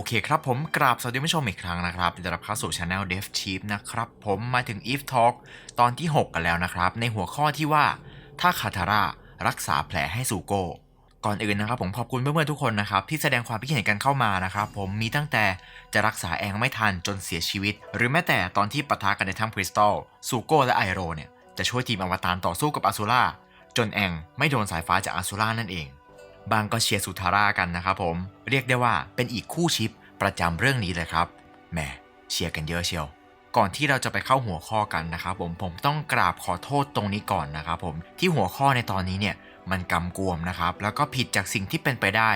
อเคครับผมกราบสวัสดีผู้ชมอีกครั้งนะครับต้อนรับเข้าสู่ช anel Dev Chief นะครับผมมาถึง Eve Talk ตอนที่ 6 กันแล้วนะครับ ในหัวข้อที่ว่าถ้าคาทาร่ารักษาแผลให้ซูโก้ก่อนอื่นนะครับผมขอบคุณเพื่อนๆทุกคนนะครับที่แสดงความคิดเห็นกันเข้ามานะครับผมมีตั้งแต่จะรักษาแองไม่ทันจนเสียชีวิต หรือแม้แต่ตอนที่ปะทะกันในถ้ำคริสตัลซูโก้และไอโรเนี่ยจะช่วยทีมอวตารต่อสู้กับอ s ซูล่าจนแองไม่โดนสายฟ้าจากอ s ซูล่านั่นเอง บางก็เชียร์สุทารากันนะครับผม เรียกได้ว่าเป็นอีกคู่ชิปประจำเรื่องนี้เลยครับ แหมเชียร์กันเยอะเชียว ก่อนที่เราจะไปเข้าหัวข้อกันนะครับผม ผมต้องกราบขอโทษตรงนี้ก่อนนะครับผม ที่หัวข้อในตอนนี้เนี่ยมันกำกวมนะครับ แล้วก็ผิดจากสิ่งที่เป็นไปได้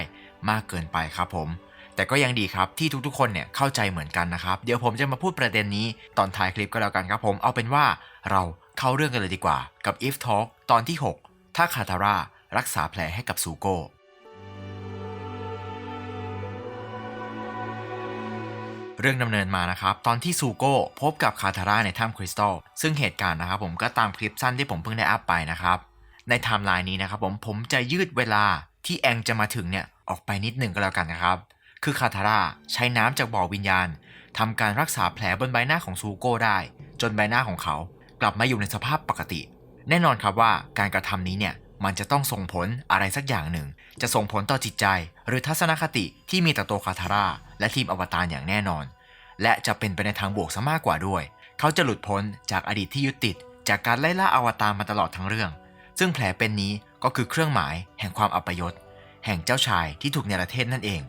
มากเกินไปครับผม แต่ก็ยังดีครับที่ทุกๆ คนเนี่ยเข้าใจเหมือนกันนะครับ เดี๋ยวผมจะมาพูดประเด็นนี้ตอนท้ายคลิปก็แล้วกันครับผม เอาเป็นว่าเราเข้าเรื่องกันเลยดีกว่ากับ if talk ตอนที่ 6 ถ้าคาทาร่า รักษาแผลให้กับซูโก้เรื่องดำเนินมานะครับ ตอนที่ซูโก้พบกับคาทาร่าในถ้ำคริสตัลซึ่งเหตุการณ์นะครับผมก็ตามคลิปสั้นที่ผมเพิ่งได้อัพไปนะครับ ในไทม์ไลน์นี้นะครับผมผมจะยืดเวลาที่แองจะมาถึงเนี่ยออกไปนิดหนึ่งก็แล้วกันนะครับ คือคาทาร่าใช้น้ำจากบ่อวิญญาณทำการรักษาแผลบนใบหน้าของซูโก้ได้ จนใบหน้าของเขา กลับมาอยู่ในสภาพปกติ แน่นอนครับว่าการกระทำนี้เนี่ย มันจะต้องส่งผลอะไรสักอย่างหนึ่ง จะส่งผลต่อจิตใจ หรือทัศนคติที่มีต่อตัวคาทาร่าและทีมอวตารอย่างแน่นอน และจะเป็นไปในทางบวกซะมากกว่าด้วย เขาจะหลุดพ้นจากอดีตที่ยึดติด จากการไล่ล่าอวตารมาตลอดทั้งเรื่อง ซึ่งแผลเป็นนี้ก็คือเครื่องหมายแห่งความอัปยศแห่งเจ้าชายที่ถูกเนรเทศนั่นเอง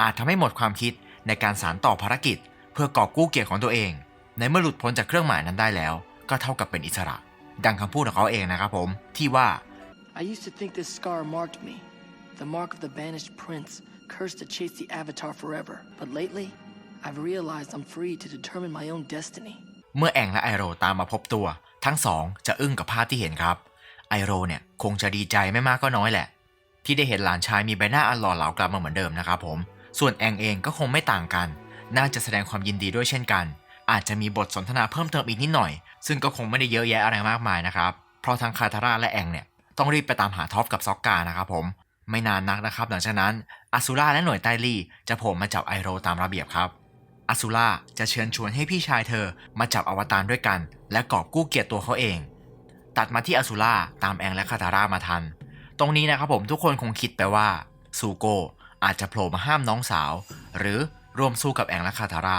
อาจทำให้หมดความคิดในการสานต่อภารกิจ เพื่อกอบกู้เกียรติของตัวเอง ในเมื่อหลุดพ้นจากเครื่องหมายนั้นได้แล้ว ก็เท่ากับเป็นอิสระ ดังคำพูดของเขาเองนะครับผมที่ว่า I used to think this scar marked me, the mark of the banished prince, cursed to chase the avatar forever. But lately, I've realized I'm free to determine my own destiny. เมื่อแองและไอโรตามมาพบตัว ทั้งสองจะอึ้งกับภาพที่เห็นครับ ไอโรเนี่ยคงจะดีใจไม่มากก็น้อยแหละ ที่ได้เห็นหลานชายมีใบหน้าอันหล่อเหลากลับมาเหมือนเดิมนะครับผม ส่วนแองเองก็คงไม่ต่างกัน น่าจะแสดงความยินดีด้วยเช่นกัน อาจจะมีบทสนทนาเพิ่มเติมอีกนิดหน่อย ซึ่งก็คงไม่ได้เยอะแยะอะไรมากมายนะครับ เพราะทั้งคาทาร่าและแองเนี่ย ต้องรีบไปตามหาท็อปกับซ็อกกานะครับผม ไม่นานนักนะครับ หลังจากนั้นอาซูล่าและหน่วยไตลี่จะโผล่มาจับไอโรตามระเบียบครับอาซูล่าจะเชิญชวนให้พี่ชายเธอมาจับอวตารด้วยกัน และกอบกู้เกียรติตัวเขาเอง ตัดมาที่อาซูล่าตามแองและคาตาร่ามาทัน ตรงนี้นะครับผมทุกคนคงคิดไปว่าซูโกอาจจะโผล่มาห้ามน้องสาว หรือร่วมสู้กับแองและคาตาร่า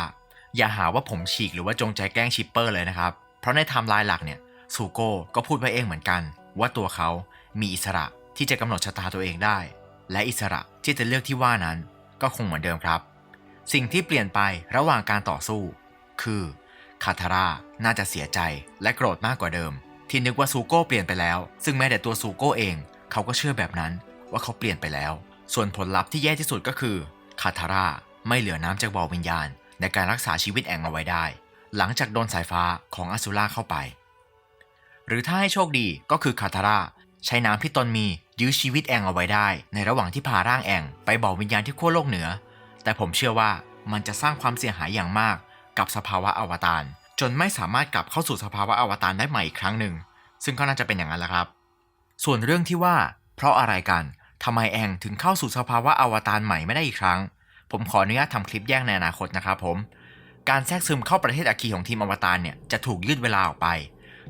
อย่าหาว่าผมฉีกหรือว่าจงใจแกล้งชิปเปอร์เลยนะครับ เพราะในไทม์ไลน์หลักเนี่ยซูโกก็พูดไว้เองเหมือนกัน ว่าตัวเขามีอิสระที่จะกำหนดชะตาตัวเองได้ และอิสระที่จะเลือกที่ว่านั้นก็คงเหมือนเดิมครับ สิ่งที่เปลี่ยนไประหว่างการต่อสู้ คือคาทาร่าน่าจะเสียใจและโกรธมากกว่าเดิม ที่นึกว่าซูโก้เปลี่ยนไปแล้ว ซึ่งแม้แต่ตัวซูโก้เองเขาก็เชื่อแบบนั้นว่าเขาเปลี่ยนไปแล้ว ส่วนผลลัพธ์ที่แย่ที่สุดก็คือคาทาร่าไม่เหลือน้ำจากบ่อวิญญาณ ในการรักษาชีวิตแองเอาไว้ได้ หลังจากโดนสายฟ้าของอ s ซูล่าเข้าไป หรือถ้าให้โชคดีก็คือคาทาร่าใช้น้ำที่ตนมียื้อชีวิตแองเอาไว้ได้ ในระหว่างที่พาร่างแองไปบ่อวิญญาณที่ขั้วโลกเหนือ แต่ผมเชื่อว่ามันจะสร้างความเสียหายอย่างมาก กับสภาวะอวตารจนไม่สามารถกลับเข้าสู่สภาวะอวตารได้ใหม่อีกครั้งหนึ่ง ซึ่งก็น่าจะเป็นอย่างนั้นแหละครับ ส่วนเรื่องที่ว่า เพราะอะไรกันทำไมแองถึงเข้าสู่สภาวะอวตารใหม่ไม่ได้อีกครั้ง ผมขออนุญาตทำคลิปแยกในอนาคตนะครับผม การแทรกซึมเข้าประเทศอาคีของทีมอวตารเนี่ยจะถูกยืดเวลาออกไป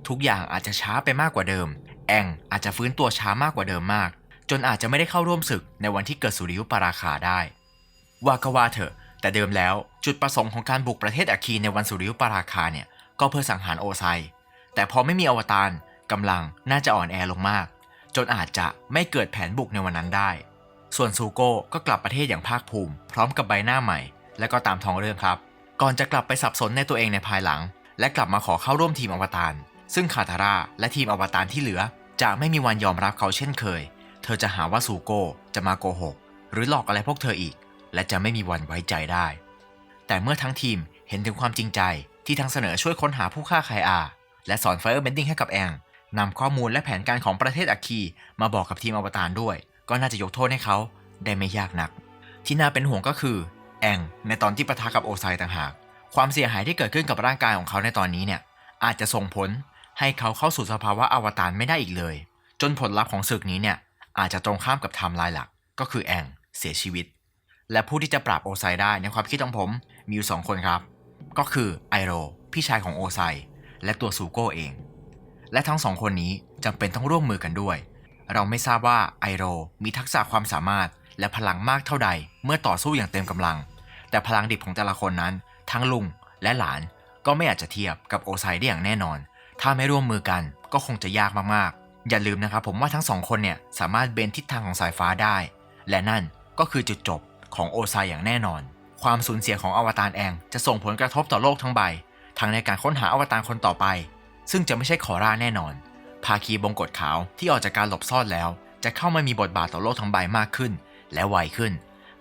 ทุกอย่างอาจจะช้าไปมากกว่าเดิม แองอาจจะฟื้นตัวช้ามากกว่าเดิมมาก จนอาจจะไม่ได้เข้าร่วมศึกในวันที่เกิดสุริยุปราคาได้ ว่าก็ว่าเถอะ แต่เดิมแล้วจุดประสงค์ของการบุกประเทศอาคีในวันสุริยุปราคาเนี่ยก็เพื่อสังหารโอไซ แต่พอไม่มีอวตารกำลังน่าจะอ่อนแอลงมาก จนอาจจะไม่เกิดแผนบุกในวันนั้นได้ ส่วนซูโก้ก็กลับประเทศอย่างภาคภูมิ พร้อมกับใบหน้าใหม่ และก็ตามท้องเรื่องครับ ก่อนจะกลับไปสับสนในตัวเองในภายหลัง และกลับมาขอเข้าร่วมทีมอวตาร ซึ่งคาทาร่าและทีมอวตารที่เหลือ จะไม่มีวันยอมรับเขาเช่นเคย เธอจะหาว่าซูโก้จะมาโกหก หรือหลอกอะไรพวกเธออีก และจะไม่มีวันไว้ใจได้ แต่เมื่อทั้งทีมเห็นถึงความจริงใจที่ทั้งเสนอช่วยค้นหาผู้ฆ่าไคอา และสอนไฟเออร์เบนดิ้งให้กับแองนำข้อมูลและแผนการของประเทศอาคีมาบอกกับทีมอวตารด้วย ก็น่าจะยกโทษให้เขาได้ไม่ยากนัก ที่น่าเป็นห่วงก็คือ แองในตอนที่ปะทะกับโอไซต่างหาก ความเสียหายที่เกิดขึ้นกับร่างกายของเขาในตอนนี้เนี่ยอาจจะส่งผล ให้เขาเข้าสู่สภาวะอวตารไม่ได้อีกเลย จนผลลัพธ์ของศึกนี้เนี่ยอาจจะตรงข้ามกับไทม์ไลน์หลัก ก็คือแองเสียชีวิต และผู้ที่จะปราบโอไซได้ในความคิดของผมมีอยู่สองคนครับ ก็คือไอโรพี่ชายของโอไซและตัวซูโก้เอง และทั้งสองคนนี้จำเป็นต้องร่วมมือกันด้วย เราไม่ทราบว่าไอโรมีทักษะความสามารถและพลังมากเท่าใดเมื่อต่อสู้อย่างเต็มกำลัง แต่พลังดิบของแต่ละคนนั้น ทั้งลุงและหลานก็ไม่อาจจะเทียบกับโอไซได้อย่างแน่นอน ถ้าไม่ร่วมมือกันก็คงจะยากมากๆ อย่าลืมนะครับผมว่าทั้งสองคนเนี่ยสามารถเบนทิศทางของสายฟ้าได้ และนั่นก็คือจุดจบของโอไซอย่างแน่นอน ความสูญเสียของอวตารแองจะส่งผลกระทบต่อโลกทั้งใบ ทั้งในการค้นหาอวตารคนต่อไป ซึ่งจะไม่ใช่คอร่าแน่นอน ภาคีบงกฎขาวที่ออกจากการหลบซ่อนแล้ว จะเข้ามามีบทบาทต่อโลกทั้งใบมากขึ้น และไวขึ้น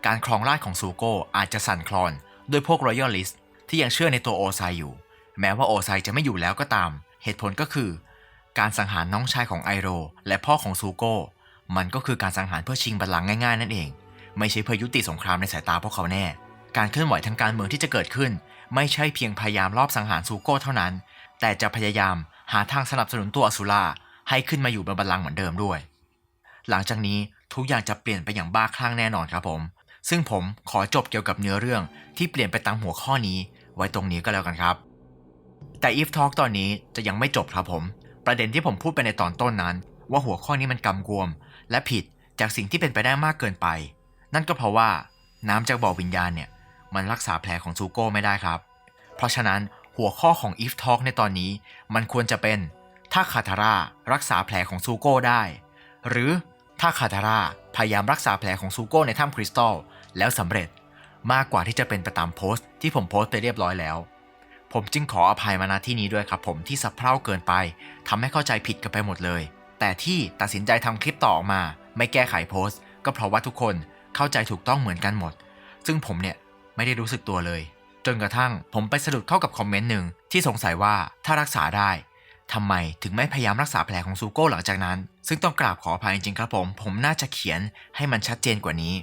การครองราชของซูโกอาจจะสั่นคลอน โดยพวกรอยัลลิสที่ยังเชื่อในตัวโอไซอยู่ แม้ว่าโอไซจะไม่อยู่แล้วก็ตาม เหตุผลก็คือ การสังหารน้องชายของไอโร และพ่อของซูโก้ มันก็คือการสังหารเพื่อชิงบัลลังก์ง่ายๆนั่นเอง ไม่ใช่เพื่อยุติสงครามในสายตาพวกเขาแน่ การเคลื่อนไหวทางการเมืองที่จะเกิดขึ้น ไม่ใช่เพียงพยายามลอบสังหารซูโก้เท่านั้น แต่จะพยายามหาทางสนับสนุนตัวอสุราให้ขึ้นมาอยู่บนบัลลังก์เหมือนเดิมด้วย หลังจากนี้ทุกอย่างจะเปลี่ยนไปอย่างบ้าคลั่งแน่นอนครับผม ซึ่งผมขอจบเกี่ยวกับเนื้อเรื่องที่เปลี่ยนไปตามหัวข้อนี้ ไว้ตรงนี้ก็แล้วกันครับ แต่ if talk ตอนนี้จะยังไม่จบครับผม ประเด็นที่ผมพูดไปในตอนต้นนั้น ว่าหัวข้อนี้มันกำกวม และผิดจากสิ่งที่เป็นไปได้มากเกินไป นั่นก็เพราะว่าน้ำจากบ่อวิญญาณเนี่ย มันรักษาแผลของซูโก้ไม่ได้ครับ เพราะฉะนั้นหัวข้อของ if talk ในตอนนี้ มันควรจะเป็นถ้าคาทาร่ารักษาแผลของซูโก้ได้ หรือถ้าคาทาร่าพยายามรักษาแผลของซูโก้ในถ้ำคริสตัลแล้วสำเร็จมากกว่าที่จะเป็นไปตามโพสต์ที่ผมโพสต์ไปเรียบร้อยแล้ว ผมจึงขออภัยมาณที่นี้ด้วยครับผมที่สับเพร่าเกินไปทำให้เข้าใจผิดกันไปหมดเลย แต่ที่ตัดสินใจทำคลิปต่อออกมา ไม่แก้ไขโพสต์ ก็เพราะว่าทุกคนเข้าใจถูกต้องเหมือนกันหมด ซึ่งผมเนี่ยไม่ได้รู้สึกตัวเลย จนกระทั่งผมไปสะดุดเข้ากับคอมเมนต์หนึ่งที่สงสัยว่าถ้ารักษาได้ทำไมถึงไม่พยายามรักษาแผลของซูโก้หลังจากนั้น ซึ่งต้องกราบขออภัยจริงๆครับผม ผมน่าจะเขียนให้มันชัดเจนกว่านี้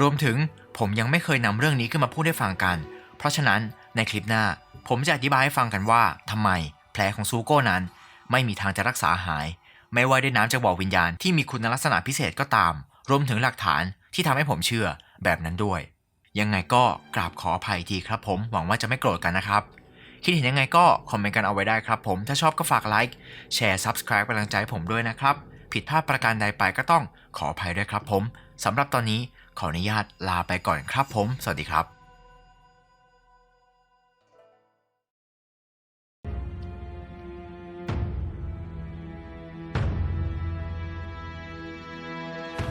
รวมถึงผมยังไม่เคยนำเรื่องนี้ขึ้นมาพูดให้ฟังกัน เพราะฉะนั้นในคลิปหน้า ผมจะอธิบายให้ฟังกันว่าทำไมแผลของซูโก้นั้น ไม่มีทางจะรักษาหาย ไม่ว่าด้วยน้ำจากบ่อวิญญาณที่มีคุณลักษณะพิเศษก็ตาม รวมถึงหลักฐานที่ทำให้ผมเชื่อแบบนั้นด้วย ยังไงก็กราบขออภัยทีครับผมหวังว่าจะไม่โกรธกันนะครับ คิดเห็นยังไงก็คอมเมนต์กันเอาไว้ได้ครับผมถ้าชอบก็ฝากไลค์แชร์ Subscribe เป็นกำลังใจให้ผมด้วยนะครับผิดพลาดประการใดไปก็ต้องขออภัยด้วยครับผมสำหรับตอนนี้ขออนุญาตลาไปก่อนครับผม สวัสดีครับ